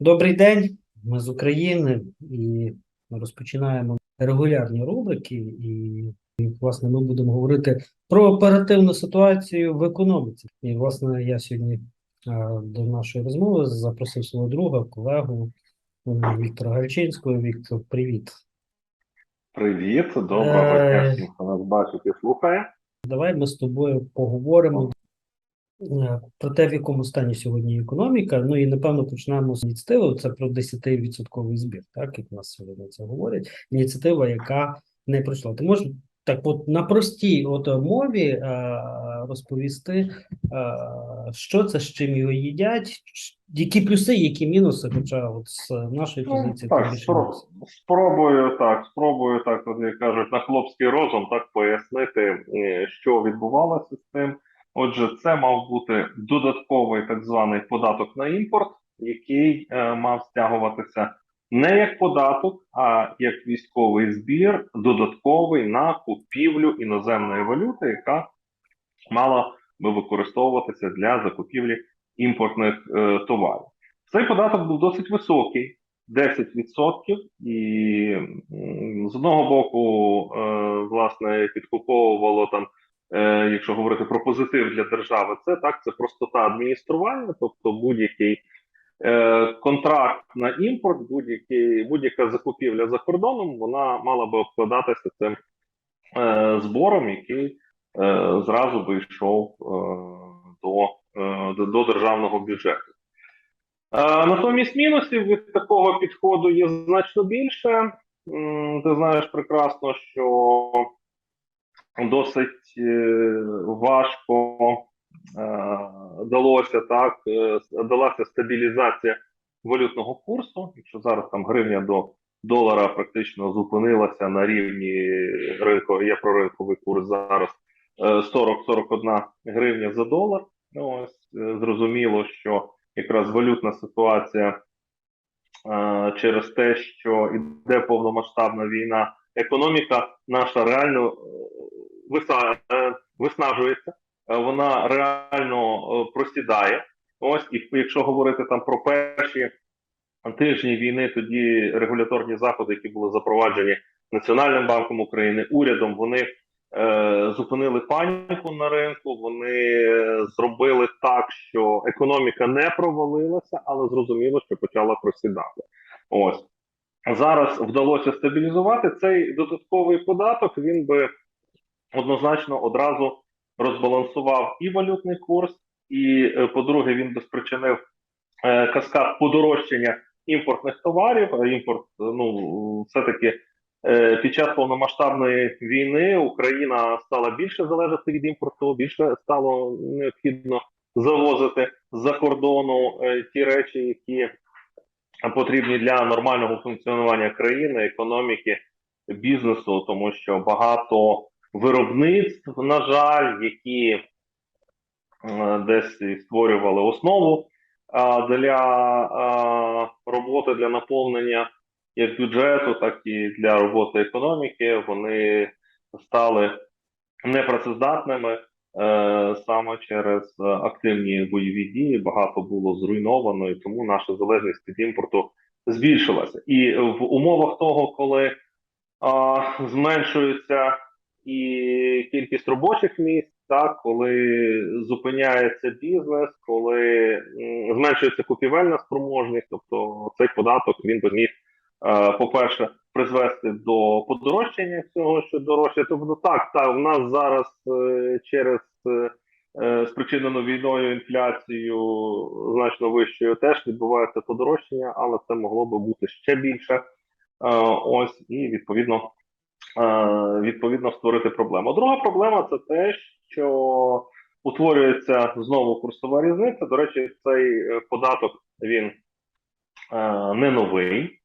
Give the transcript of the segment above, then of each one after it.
Добрий день, ми з України і ми розпочинаємо регулярні рубрики. І, і, власне, ми будемо говорити про оперативну ситуацію в економіці. І, власне, я сьогодні е, до нашої розмови запросив свого друга, колегу Віктора Гальчинського. Віктор, привіт. Привіт, доброго Е. дня хто нас бачить і слухає. Давай ми з тобою поговоримо е, про те, в якому стані сьогодні економіка. Ну і напевно почнемо з ініціативи. Це про 10% збір, так як в нас сьогодні це говорять. Ініціатива, яка не пройшла. Ти можеш так, от на простій от мові е, розповісти, е, що це, з чим його їдять, які плюси, які мінуси, хоча от з нашої Ну, позиції так, там спро- спробую так, спробую так, от як кажуть, на хлопський розум так пояснити, е, що відбувалося з цим. Отже, це мав бути додатковий так званий податок на імпорт, який е, мав стягуватися не як податок, а як військовий збір, додатковий на купівлю іноземної валюти, яка мала би використовуватися для закупівлі імпортних е, товарів. Цей податок був досить високий, 10%, і з одного боку, е, власне, підкуповувало там, е, якщо говорити про позитив для держави, це так, це простота адміністрування, тобто будь-який е, контракт на імпорт, будь-який будь-яка закупівля за кордоном, вона мала би обкладатися цим е, збором, який зразу би йшов до, до, державного бюджету. Натомість мінусів від такого підходу є значно більше. Ти знаєш прекрасно, що досить е, важко е, далося так, е, далася стабілізація валютного курсу. Якщо зараз там гривня до долара практично зупинилася на рівні ринку, є проринковий курс зараз е, 40-41 гривня за долар. Ну, ось зрозуміло, що якраз валютна ситуація через те, що йде повномасштабна війна, економіка наша реально е, е, виснажується, е, вона реально просідає. Ось, і якщо говорити там про перші тижні війни, тоді регуляторні заходи, які були запроваджені Національним банком України, урядом, вони е, зупинили паніку на ринку. Вони зробили так, що економіка не провалилася, але зрозуміло, що почала просідати. Ось зараз вдалося стабілізувати цей додатковий податок. Він би однозначно одразу розбалансував і валютний курс, і, е, по-друге, він би спричинив е, каскад подорожчання імпортних товарів. Імпорт, е, ну все-таки під час повномасштабної війни Україна стала більше залежати від імпорту, більше стало необхідно завозити з-за кордону ті речі, які потрібні для нормального функціонування країни, економіки, бізнесу, тому що багато виробництв, на жаль, які е, десь створювали основу для роботи для наповнення як бюджету, так і для роботи економіки. Вони стали непрацездатними саме через е, активні бойові дії. Багато було зруйновано, і тому наша залежність від імпорту збільшилася. І в умовах того, коли а, зменшується і кількість робочих місць, так коли зупиняється бізнес, коли зменшується купівельна спроможність, тобто цей податок він би міг, е, по-перше, призвести до подорожчання цього, що дорожче. Тобто, так, так, в нас зараз е, через е, е, спричинену війною інфляцією значно вищою теж відбувається подорожчання, але це могло би бути ще більше. Ось і відповідно відповідно створити проблему. Друга проблема це те, що утворюється знову курсова різниця. До речі, цей податок він не новий.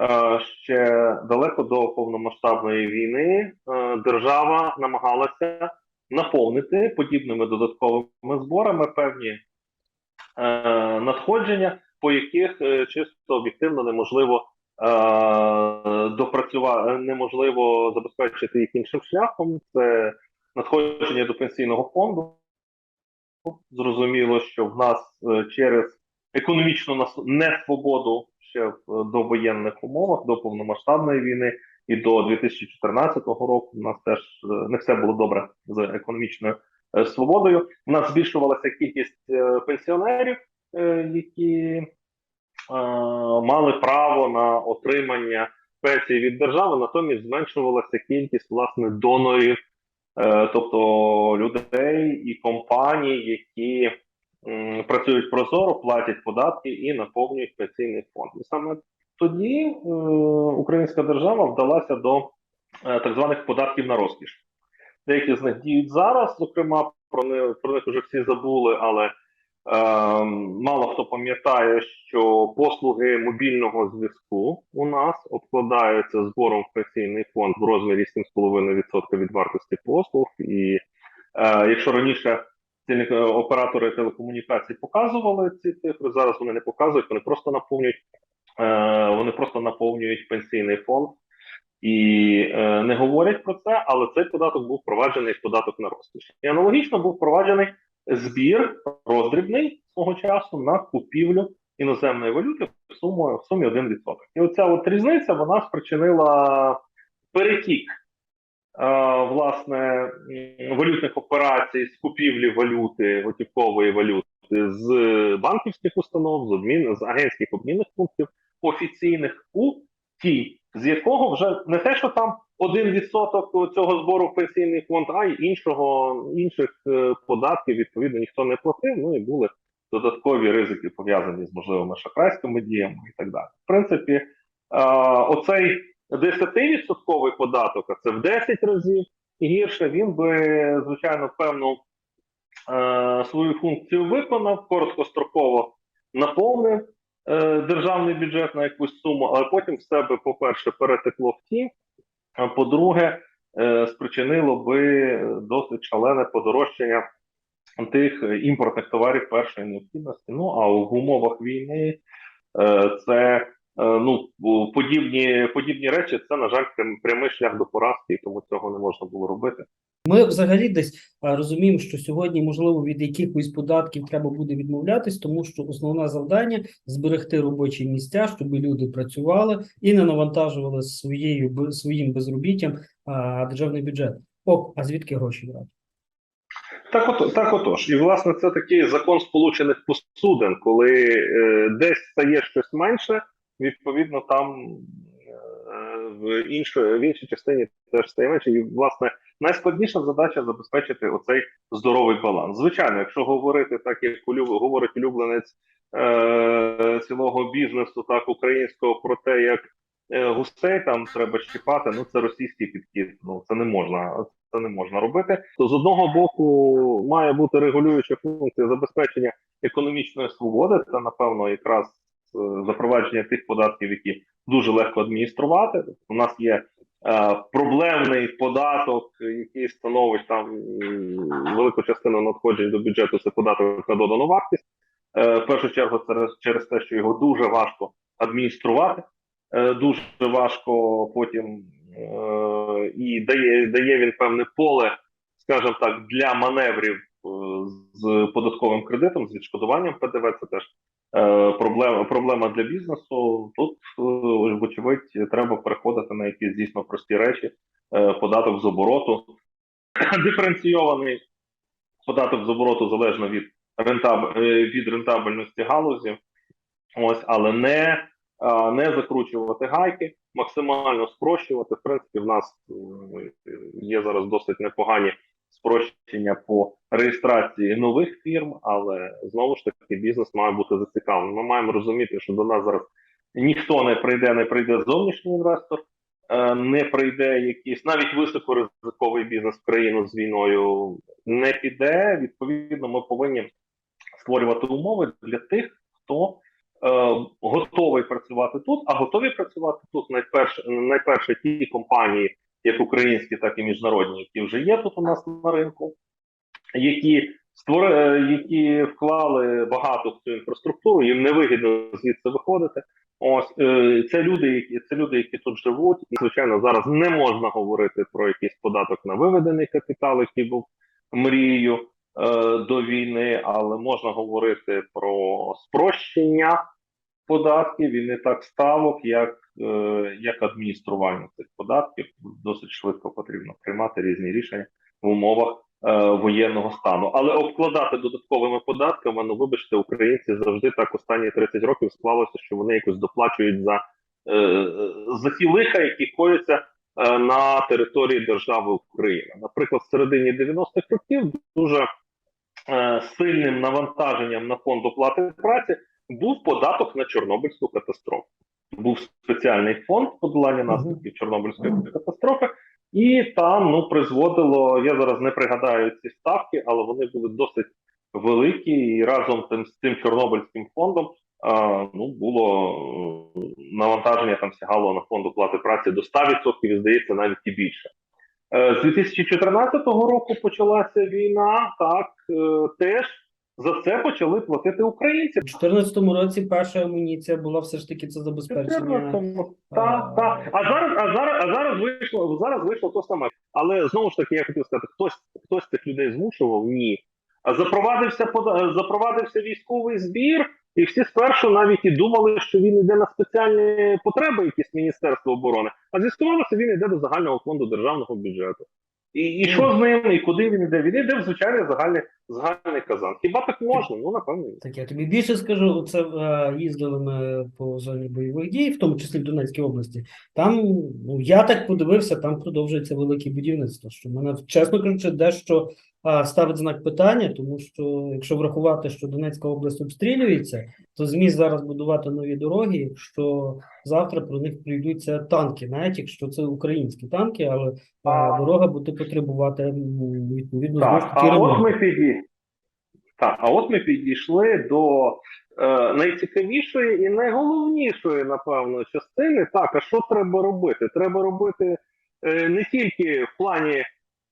Е, Ще далеко до повномасштабної війни е, держава намагалася наповнити подібними додатковими зборами певні е, надходження, по яких чисто об'єктивно неможливо допрацювати, неможливо забезпечити їх іншим шляхом. Це надходження до пенсійного фонду. Зрозуміло, що в нас через економічну несвободу ще в довоєнних умовах до повномасштабної війни і до 2014 року. У нас теж е, не все було добре з економічною е, свободою. У нас збільшувалася кількість е, пенсіонерів, е, які е, мали право на отримання пенсії від держави, натомість зменшувалася кількість власне донорів, е, тобто людей і компаній, які працюють прозоро, платять податки і наповнюють пенсійний фонд. І саме тоді е, українська держава вдалася до е, так званих податків на розкіш. Деякі з них діють зараз, зокрема, про них, про них вже всі забули, але е, мало хто пам'ятає, що послуги мобільного зв'язку у нас обкладаються збором в пенсійний фонд в розмірі 7,5% від вартості послуг. І е, якщо раніше оператори телекомунікацій показували ці цифри, зараз вони не показують, вони просто наповнюють, е, вони просто наповнюють пенсійний фонд і е, не говорять про це, але цей податок був впроваджений як податок на розкіш. І аналогічно був впроваджений збір роздрібний свого часу на купівлю іноземної валюти в сумі, в сумі 1%. І оця от різниця вона спричинила перетік е, власне валютних операцій з купівлі валюти, готівкової валюти з банківських установ, з обмін з агентських обмінних пунктів офіційних у ті, з якого вже не те, що там один відсоток цього збору в пенсійний фонд, а й іншого інших е, податків відповідно ніхто не платив. Ну і були додаткові ризики пов'язані з можливими шахрайськими діями і так далі. В принципі, оцей 10% податок, а це в 10 разів гірше, він би звичайно певну е, свою функцію виконав, короткостроково наповнив е, державний бюджет на якусь суму, але потім в себе, по-перше, перетекло в ті, а по-друге, е, спричинило би досить шалене подорожчання тих імпортних товарів першої необхідності. Ну а в умовах війни е, це ну подібні, подібні речі, це на жаль прямий шлях до поразки, і тому цього не можна було робити. Ми взагалі десь розуміємо, що сьогодні, можливо, від якихось податків треба буде відмовлятись, тому що основне завдання зберегти робочі місця, щоб люди працювали і не навантажували своєю своїм безробіттям а, державний бюджет. Ок, а звідки гроші брати? Так, от, так отож. І власне це такий закон сполучених посудин, коли е, десь стає щось менше, відповідно там е, в, іншо, в іншій частині теж стає менше. І власне найскладніша задача забезпечити оцей здоровий баланс. Звичайно, якщо говорити так, як говорить улюбленець е, цілого бізнесу, так українського про те, як е, гусей там треба щипати, ну це російський підхід. Ну це не можна. Це не можна робити. То з одного боку має бути регулююча функція забезпечення економічної свободи. Це напевно якраз запровадження тих податків, які дуже легко адмініструвати. У нас є е, проблемний податок, який становить там велику частину надходжень до бюджету. Це податок на додану вартість. Е, в першу чергу, це через те, що його дуже важко адмініструвати. Е, дуже важко потім е, і дає, дає він певне поле, скажімо так, для маневрів е, з податковим кредитом, з відшкодуванням ПДВ. Це теж е, проблема, проблема для бізнесу. Тут, е, вочевидь, треба переходити на якісь дійсно прості речі. Е, податок з обороту, диференційований податок з обороту залежно від рентаб, е, від рентабельності галузі. Ось, але не не закручувати гайки, максимально спрощувати. В принципі, в нас є зараз досить непогані спрощення по реєстрації нових фірм, але знову ж таки бізнес має бути зацікавлений. Ми маємо розуміти, що до нас зараз ніхто не прийде, не прийде зовнішній інвестор, е, не прийде якийсь навіть високоризиковий бізнес в країну з війною не піде. Відповідно, ми повинні створювати умови для тих, хто е, готовий працювати тут, а готові працювати тут найперше, найперше ті компанії, як українські, так і міжнародні, які вже є тут у нас на ринку, які створи, е, які вклали багато в цю інфраструктуру, їм не вигідно звідси виходити. Ось е, це люди, які це люди, які тут живуть, і звичайно зараз не можна говорити про якийсь податок на виведений капітал, який був мрією до війни, але можна говорити про спрощення податків і не так ставок, як, е, як адміністрування цих податків. Досить швидко потрібно приймати різні рішення в умовах е, воєнного стану. Але обкладати додатковими податками, ну вибачте, українці завжди так останні 30 років склалося, що вони якось доплачують за, е, за ті лиха, які кояться е, на території держави Україна. Наприклад, в середині 90-х років дуже сильним навантаженням на фонд оплати праці був податок на Чорнобильську катастрофу. Був спеціальний фонд подолання наслідків Чорнобильської катастрофи, і там ну призводило. Я зараз не пригадаю ці ставки, але вони були досить великі. І разом тим з цим Чорнобильським фондом а, ну було навантаження там сягало на фонд оплати праці до 100%, і здається, навіть і більше. Е, З 2014 року почалася війна. Так е, теж за це почали платити українці. У 2014 році перша амуніція була все ж таки це забезпечення. Так, так. А зараз, а зараз, а зараз вийшло зараз вийшло то саме. Але знову ж таки, я хотів сказати, хтось хтось цих людей змушував? Ні. А запровадився запровадився військовий збір, і всі спершу навіть і думали, що він йде на спеціальні потреби, якісь Міністерства оборони, а з'ясувалося, він йде до загального фонду державного бюджету. І, і що з ним, і куди він йде? Він йде в звичайний загальний, загальний казан. Хіба так можна? Ну напевно. Так я тобі більше скажу, це е, їздили ми по зоні бойових дій, в тому числі в Донецькій області. Там, ну я так подивився, там продовжується велике будівництво. Що мене, чесно кажучи, дещо ставить знак питання, тому що якщо врахувати, що Донецька область обстрілюється, то зміст зараз будувати нові дороги, якщо завтра про них прийдуться танки, навіть якщо це українські танки, але а, дорога буде потребувати відповідно Так, таки а от ми піді... так, а от ми підійшли до е, найцікавішої і найголовнішої, напевно, частини. Так, а що треба робити? Треба робити е, не тільки в плані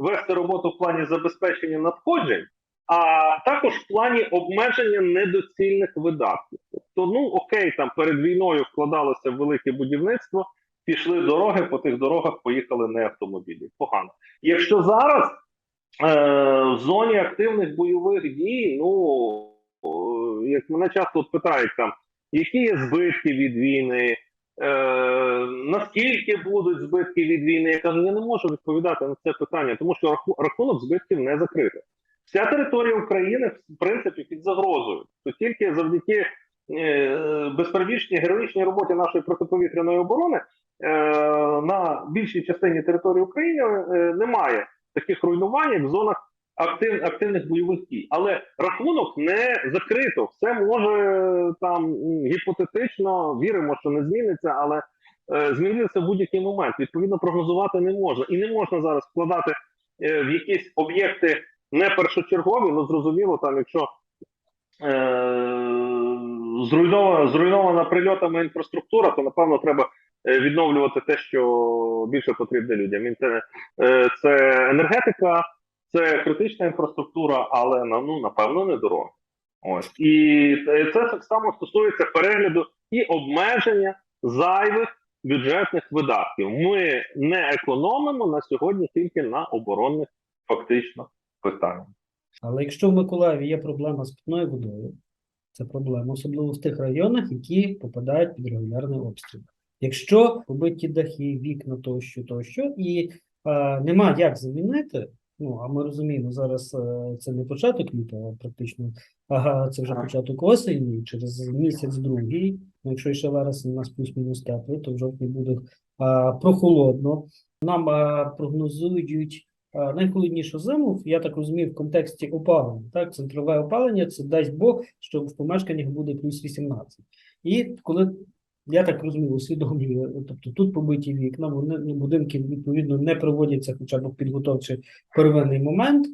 вести роботу в плані забезпечення надходжень, а також в плані обмеження недоцільних видатків. Тобто, ну окей, там перед війною вкладалося в велике будівництво, пішли дороги, по тих дорогах поїхали не автомобілі. Погано. Якщо зараз е, в зоні активних бойових дій, ну о, як мене часто питають там, які є збитки від війни, е, наскільки будуть збитки від війни, я кажу, я не можу відповідати на це питання, тому що раху- рахунок збитків не закритий. Вся територія України, в принципі, під загрозою. То тільки завдяки е, безперебічній героїчній роботі нашої протиповітряної оборони е, на більшій частині території України е, немає таких руйнувань, як в зонах актив, активних бойових дій. Але рахунок не закрито. Все може там гіпотетично, віримо, що не зміниться, але е, зміниться в будь-який момент. Відповідно, прогнозувати не можна. І не можна зараз вкладати е, в якісь об'єкти не першочергові, ну зрозуміло, там, якщо е, зруйнована, зруйнована прильотами інфраструктура, то напевно треба е, відновлювати те, що більше потрібне людям. Е, Це енергетика, це критична інфраструктура, але ну, напевно не дорога. Ось і це так само стосується перегляду і обмеження зайвих бюджетних видатків. Ми не економимо на сьогодні тільки на оборонних фактично питаннях. Але якщо в Миколаєві є проблема з питною водою, це проблема, особливо в тих районах, які попадають під регулярний обстріл. Якщо побиті дахи, вікна тощо, тощо, і е, нема як замінити, ну а ми розуміємо, зараз е, це не початок літа, а практично ага, це вже початок осені, через місяць другий, ну якщо ще вересень у нас плюс-мінус теплий, то в жовтні буде е, прохолодно. Нам е, прогнозують е, найхолоднішу зиму, я так розумію, в контексті опалення. Так, центрове опалення це дасть Бог, що в помешканнях буде плюс 18. І коли я так розумію, усвідомлюю, тобто тут побиті вікна, вони ну, будинки відповідно не проводяться хоча б підготовчий первинний момент,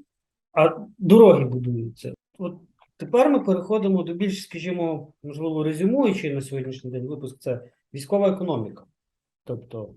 а дороги будуються. От тепер ми переходимо до більш, скажімо, можливо, резюмуючи на сьогоднішній день випуск, це військова економіка. Тобто,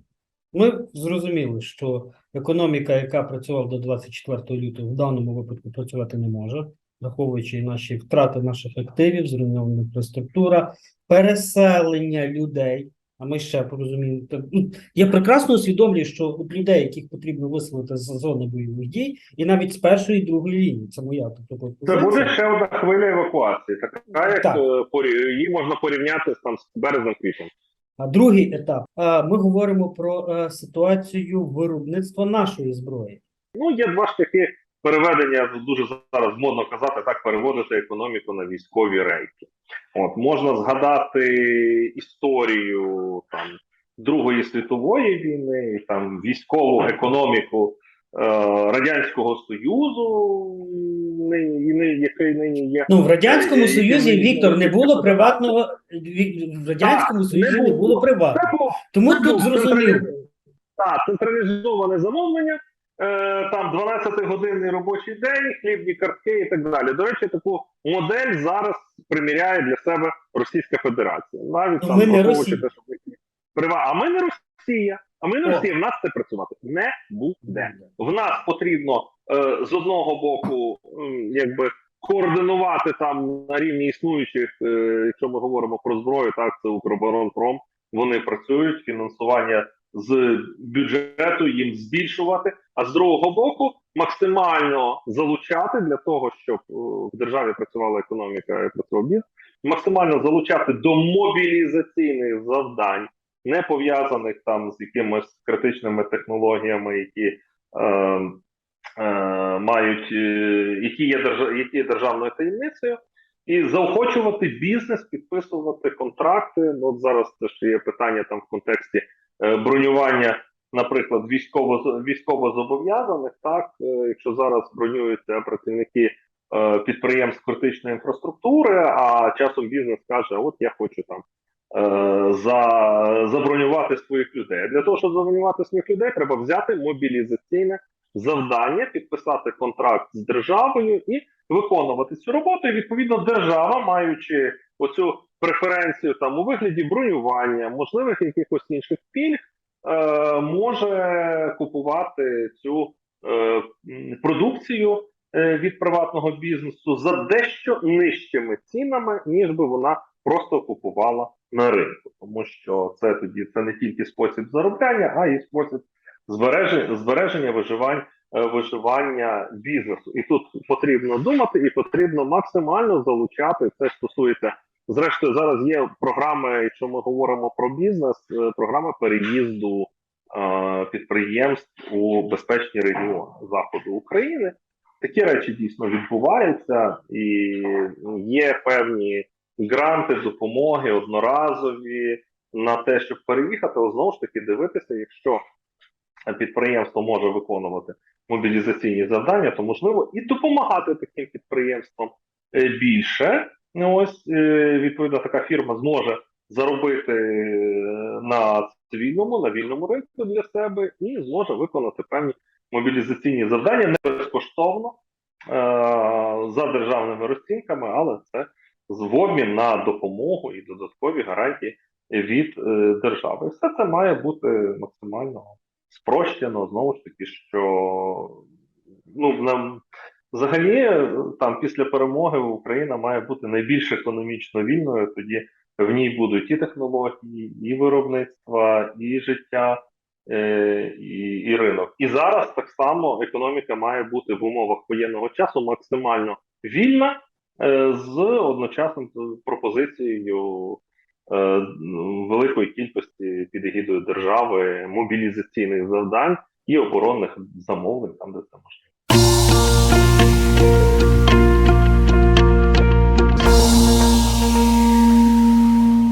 ми зрозуміли, що економіка, яка працювала до 24 лютого, в даному випадку працювати не може, враховуючи наші втрати наших активів, зруйнована інфраструктура, переселення людей. А ми ще порозуміємо. ну, Я прекрасно усвідомлюю, що от людей, яких потрібно виселити з зони бойових дій, і навіть з першої і другої лінії. Це моя тобто, Це буде ще одна хвиля евакуації. Така як Так. е, її можна порівняти там з березнем квітнем. А другий етап. Ми говоримо про е, ситуацію виробництва нашої зброї. Ну, є два шляхи переведення. Дуже зараз модно казати так, переводити економіку на військові рейки. От можна згадати історію там Другої світової війни, там військову економіку е, радянського союзу, який нині є. Ну в радянському Е, Союзі і- Віктор не було приватного в радянському Союзі не було. було приватного. Тому тут зрозуміло. Так, централізоване замовлення, там 12-годинний робочий день, хлібні картки і так далі. До речі, таку модель зараз приміряє для себе Російська Федерація. Навіть Ну, там враховуючи Росія. те, що прива. А ми не Росія. А ми не О. Росія. В нас це працювати не буде. В нас потрібно е, з одного боку, якби координувати там на рівні існуючих, е, якщо ми говоримо про зброю, так це Укроборонпром. Вони працюють, фінансування з бюджету їм збільшувати. А з другого боку, максимально залучати для того, щоб е, в державі працювала економіка і працював бізнес, максимально залучати до мобілізаційних завдань, не пов'язаних там з якимись критичними технологіями, які е, е, мають, е, які є держа- які є державною таємницею, і заохочувати бізнес підписувати контракти. Ну от зараз теж є питання там в контексті бронювання, наприклад, військово військовозобов'язаних. Так, е, якщо зараз бронюються працівники е, підприємств критичної інфраструктури, а часом бізнес каже: От я хочу там. е, За забронювати своїх людей. Для того, щоб забронювати своїх людей, треба взяти мобілізаційне завдання, підписати контракт з державою і виконувати цю роботу. І відповідно держава, маючи оцю преференцію там у вигляді бронювання, можливих якихось інших пільг, е, може купувати цю е, продукцію е, від приватного бізнесу за дещо нижчими цінами, ніж би вона просто купувала на ринку, тому що це тоді це не тільки спосіб заробляння, а й спосіб збереження, збереження виживань, е, виживання бізнесу. І тут потрібно думати, і потрібно максимально залучати. Це стосується зрештою. Зараз є програми, якщо ми говоримо про бізнес, е, програма переїзду е, підприємств у безпечні регіони заходу України. Такі речі дійсно відбуваються, і є певні гранти, допомоги одноразові на те, щоб переїхати, але знову ж таки дивитися, якщо підприємство може виконувати мобілізаційні завдання, то можливо і допомагати таким підприємствам е, більше. Ну, Ось е, відповідно така фірма зможе заробити е, на цивільному, на вільному ринку для себе і зможе виконати певні мобілізаційні завдання не безкоштовно е, за державними розцінками, але це в обмін на допомогу і додаткові гарантії від держави. Все це має бути максимально спрощено, знову ж таки, що ну нам взагалі е, там після перемоги Україна має бути найбільш економічно вільною. Тоді в ній будуть і технології, і виробництва, і життя, е, і, і ринок. І зараз так само економіка має бути в умовах воєнного часу максимально вільна е, з одночасним пропозицією великої кількості під егідою держави мобілізаційних завдань і оборонних замовлень, там де це можливо. Thank you.